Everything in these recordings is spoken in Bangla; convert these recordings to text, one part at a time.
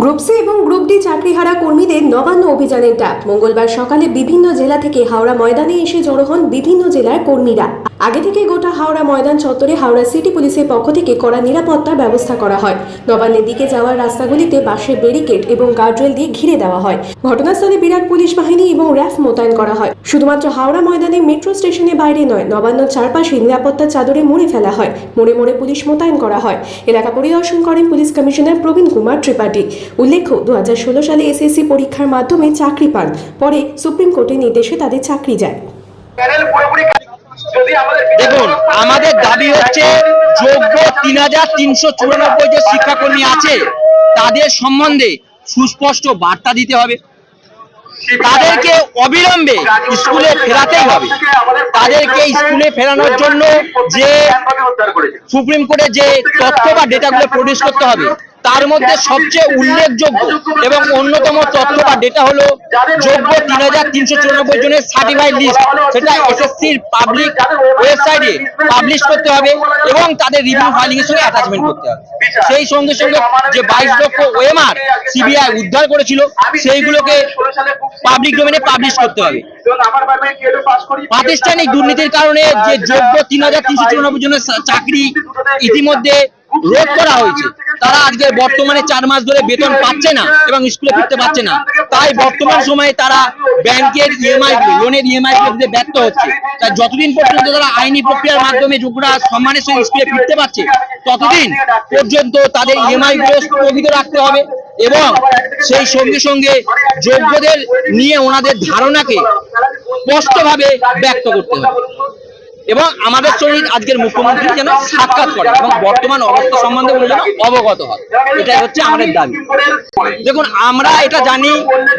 গ্রুপ সি এবং গ্রুপ ডি চাকরিহারা কর্মীদের নবান্ন অভিযানের ডাক। মঙ্গলবার সকালে বিভিন্ন জেলা থেকে হাওড়া ময়দানে এসে জড়ো হন বিভিন্ন জেলার কর্মীরা। আগে থেকে গোটা হাওড়া ময়দান চত্বরে হাওড়া সিটি পুলিশের পক্ষ থেকে কড়া নিরাপত্তার ব্যবস্থা করা হয়। নবান্নের দিকে যাওয়ার রাস্তাগুলিতে বাঁশের ব্যারিকেড এবং গার্ডরেল দিয়ে ঘিরে দেওয়া হয়। ঘটনাস্থলে বিরাট পুলিশ বাহিনী এবং র্যাফ মোতায়েন করা হয়। শুধুমাত্র হাওড়া ময়দানে মেট্রো স্টেশনের বাইরে নয় নবান্ন চারপাশে নিরাপত্তার চাদরে মুড়ে ফেলা হয়। মোড়ে মোড়ে পুলিশ মোতায়েন করা হয়। এলাকা পরিদর্শন করেন পুলিশ কমিশনার প্রবীণ কুমার ত্রিপাঠী। উল্লেখ্য দু হাজার ষোলো সালে এসএসসি পরীক্ষার মাধ্যমে চাকরি পান, পরে সুপ্রিম কোর্টের নির্দেশে তাদের চাকরি যায়। প্যানেল পুরোপুরি দেখুন আমাদের দাবি হচ্ছে যোগ্য তিন হাজার তিনশো চুরানব্বই যে শিক্ষাকর্মী আছে তাদের সম্বন্ধে সুস্পষ্ট বার্তা দিতে হবে। তাদেরকে অবিলম্বে স্কুলে ফেরাতেই হবে। তাদেরকে স্কুলে ফেরানোর জন্য যে সুপ্রিম কোর্টে যে তথ্য বা ডেটাগুলো প্রডিউস করতে হবে তার মধ্যে সবচেয়ে উল্লেখযোগ্য এবং অন্যতম তথ্য বা ডেটা হলো যোগ্য তিন হাজার তিনশো চুরানব্বই জনের সার্টিফাইড লিস্ট সেটা এসএসসির পাবলিক ওয়েবসাইটে পাবলিশ করতে হবে এবং তাদের রিভিউ ফাইলিং এর সঙ্গে অ্যাটাচমেন্ট করতে হবে। সেই সঙ্গে সঙ্গে যে বাইশ লক্ষ ওএমআর সিবিআই উদ্ধার করেছিল সেইগুলোকে পাবলিক ডোমেনে পাবলিশ করতে হবে। প্রাতিষ্ঠানিক দুর্নীতির কারণে যে যোগ্য তিন হাজার তিনশো চুরানব্বই জনের চাকরি ইতিমধ্যে রোধ করা হয়েছে। তারা আজকে বর্তমানে চার মাস ধরে বেতন পাচ্ছে না এবং স্কুলে ফিরতে পারছে না। তাই বর্তমান সময়ে তারা ব্যাংকের ইএমআই লোনের ইএমআই দিতে ব্যর্থ হচ্ছে। তাই যতদিন পর্যন্ত তারা আইনি প্রক্রিয়ার মাধ্যমে যোগ্যরা সম্মানের সঙ্গে স্কুলে ফিরতে পারছে, ততদিন পর্যন্ত তাদের ইএমআই গুলো স্থগিত রাখতে হবে এবং সেই সঙ্গে সঙ্গে যোগ্যদের নিয়ে ওনাদের ধারণাকে স্পষ্টভাবে ব্যক্ত করতে হবে। এবং আমাদের সঙ্গে আজকের মুখ্যমন্ত্রী যেন সাক্ষাৎ করে এবং বর্তমান অবস্থা সম্বন্ধে যেন অবগত হয় এটাই হচ্ছে আমাদের দাবি। দেখুন, আমরা এটা জানি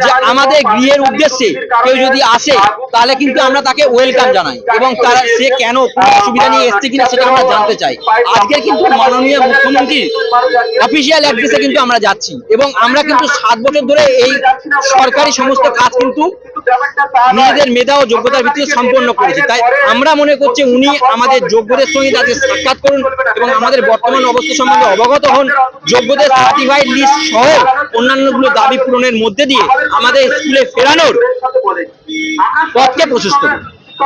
যে আমাদের গৃহের উদ্দেশ্যে কেউ যদি আসে, তাহলে কিন্তু আমরা তাকে ওয়েলকাম জানাই। এবং তারা, সে কেন অসুবিধা নিয়ে এসছে কিনা সেটা আমরা জানতে চাই। আজকের কিন্তু মাননীয় মুখ্যমন্ত্রীর অফিসিয়াল অ্যাড্রেসে কিন্তু আমরা যাচ্ছি। এবং আমরা কিন্তু সাত বছর ধরে এই সরকারি সমস্ত কাজ কিন্তু নিজেদের মেধা ও যোগ্যতার ভিত্তিতে সম্পন্ন করেছি। তাই আমরা মনে করছি উনি আমাদের যোগ্যদের সঙ্গে তাদের সাক্ষাৎ করুন এবং আমাদের বর্তমান অবস্থা সম্বন্ধে অবগত হন। যোগ্যদের সার্টিফাইড লিস্ট সহ অন্যান্যগুলো দাবি পূরণের মধ্যে দিয়ে আমাদের স্কুলে ফেরানোর পথকে প্রশস্ত করুন।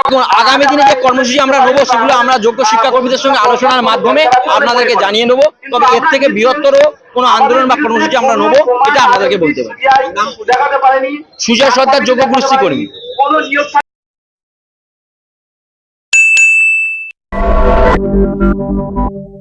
এবং আগামী দিনে যে কর্মসূচি আমরা নেব সেগুলো আমরা যোগ্য শিক্ষাকর্মীদের সঙ্গে আলোচনার মাধ্যমে আপনাদেরকে জানিয়ে নেব। তবে এর থেকে বৃহত্তর কোনো আন্দোলন বা কর্মসূচি আমরা নেব, এটা আপনাদেরকে বলতে পারি সুজা সর্দার, যোগ্য পুষ্টি কর্মী।